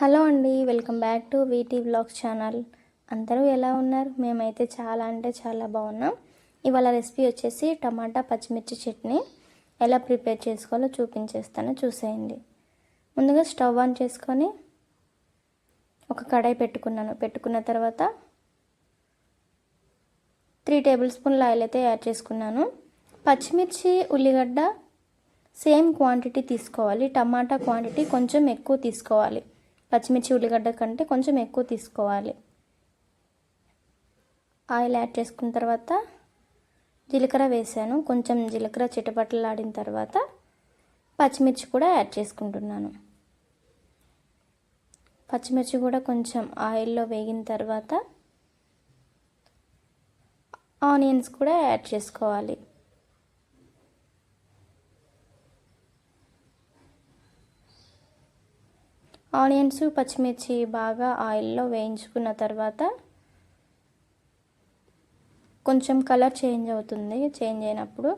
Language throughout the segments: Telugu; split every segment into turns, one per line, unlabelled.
హలో అండి welcome back to VT blogs channel. అందరూ ఎలా ఉన్నారు? మేమైతే చాలా అంటే చాలా బాగున్నాం. ఇవాళ రెసిపీ వచ్చేసి టమాటా పచ్చిమిర్చి చట్నీ. ఎలా ప్రిపేర్ చేసుకోవాలో చూపించేస్తాను చూసేయండి. ముందుగా స్టవ్ ఆన్ చేసుకొని ఒక కడాయి పెట్టుకున్నాను. పెట్టుకున్న తర్వాత త్రీ టేబుల్ స్పూన్ల ఆయిల్ అయితే యాడ్ చేసుకున్నాను. పచ్చిమిర్చి ఉల్లిగడ్డ సేమ్ క్వాంటిటీ తీసుకోవాలి. టమాటా క్వాంటిటీ కొంచెం ఎక్కువ తీసుకోవాలి. పచ్చిమిర్చి ఉల్లిగడ్డ కంటే కొంచెం ఎక్కువ తీసుకోవాలి. ఆయిల్ యాడ్ చేసుకున్న తర్వాత జీలకర్ర వేసాను. కొంచెం జీలకర్ర చిటపటలాడిన తర్వాత పచ్చిమిర్చి కూడా యాడ్ చేసుకుంటున్నాను. పచ్చిమిర్చి కూడా కొంచెం ఆయిల్లో వేగిన తర్వాత ఆనియన్స్ కూడా యాడ్ చేసుకోవాలి. ఆనియన్స్ పచ్చిమిర్చి బాగా ఆయిల్లో వేయించుకున్న తర్వాత కొంచెం కలర్ చేంజ్ అవుతుంది. చేంజ్ అయినప్పుడు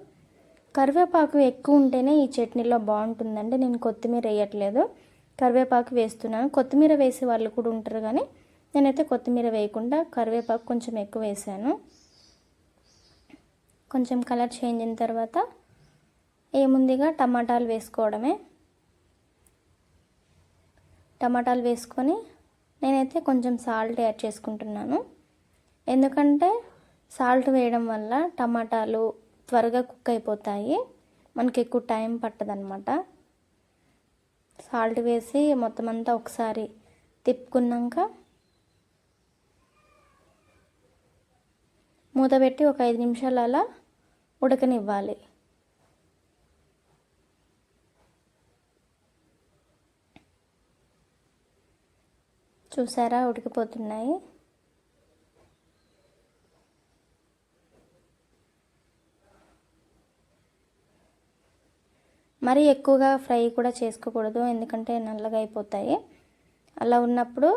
కరివేపాకు ఎక్కువ ఉంటేనే ఈ చట్నీలో బాగుంటుందండి. నేను కొత్తిమీర వేయట్లేదు. కరివేపాకు వేస్తున్నాను. కొత్తిమీర వేసే వాళ్ళు కూడా ఉంటారు కానీ నేనైతే కొత్తిమీర వేయకుండా కరివేపాకు కొంచెం ఎక్కువ వేసాను. కొంచెం కలర్ చేంజ్ అయిన తర్వాత ఏముందిగా? టమాటాలు వేసుకోవడమే. టమాటాలు వేసుకొని నేనైతే కొంచెం సాల్ట్ యాడ్ చేసుకుంటున్నాను. ఎందుకంటే సాల్ట్ వేయడం వల్ల టమాటాలు త్వరగా కుక్ అయిపోతాయి. మనకి ఎక్కువ టైం పట్టదనమాట సాల్ట్ వేసి మొత్తం అంతా ఒకసారి తిప్పుకున్నాక మూత పెట్టి ఒక ఐదు నిమిషాలు అలా ఉడకనివ్వాలి. చూసారా? ఉడికిపోతున్నాయి. మరీ ఎక్కువగా ఫ్రై కూడా చేసుకోకూడదు ఎందుకంటే నల్లగా అయిపోతాయి. అలా ఉన్నప్పుడు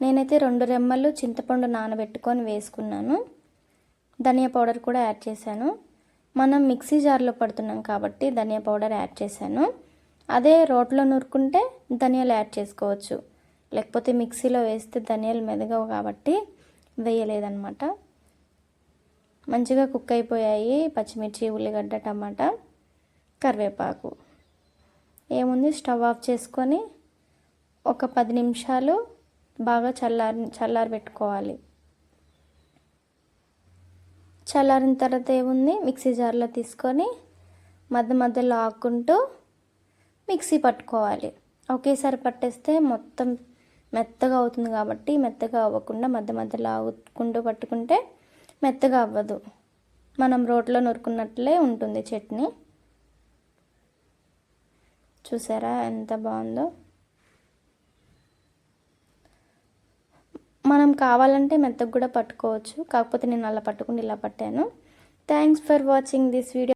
నేనైతే రెండు రెమ్మలు చింతపండు నానబెట్టుకొని వేసుకున్నాను. ధనియా పౌడర్ కూడా యాడ్ చేశాను. మనం మిక్సీ జార్లో పడుతున్నాం కాబట్టి ధనియా పౌడర్ యాడ్ చేశాను. అదే రోట్లో నూరుకుంటే ధనియాలు యాడ్ చేసుకోవచ్చు. లేకపోతే మిక్సీలో వేస్తే ధనియాలు మెదగవు కాబట్టి వేయలేదన్నమాట. మంచిగా కుక్ అయిపోయాయి పచ్చిమిర్చి ఉల్లిగడ్డ టమాటా కరివేపాకు. ఏముంది? స్టవ్ ఆఫ్ చేసుకొని ఒక పది నిమిషాలు బాగా చల్లారి చల్లారి పెట్టుకోవాలి. చల్లారిన తర్వాత ఏముంది? మిక్సీ జార్లో తీసుకొని మధ్య మధ్యలో ఆకుంటూ మిక్సీ పట్టుకోవాలి. ఒకేసారి పట్టేస్తే మొత్తం మెత్తగా అవుతుంది కాబట్టి మెత్తగా అవ్వకుండా మధ్య మధ్యలో ఆగుకుంటూ పట్టుకుంటే మెత్తగా అవ్వదు. మనం రోట్లో నూరుకున్నట్లే ఉంటుంది చట్నీ. చూసారా ఎంత బాగుందో? మనం కావాలంటే మెత్తగా కూడా పట్టుకోవచ్చు. కాకపోతే నేను అలా పట్టుకుని ఇలా పట్టాను. Thanks for watching this video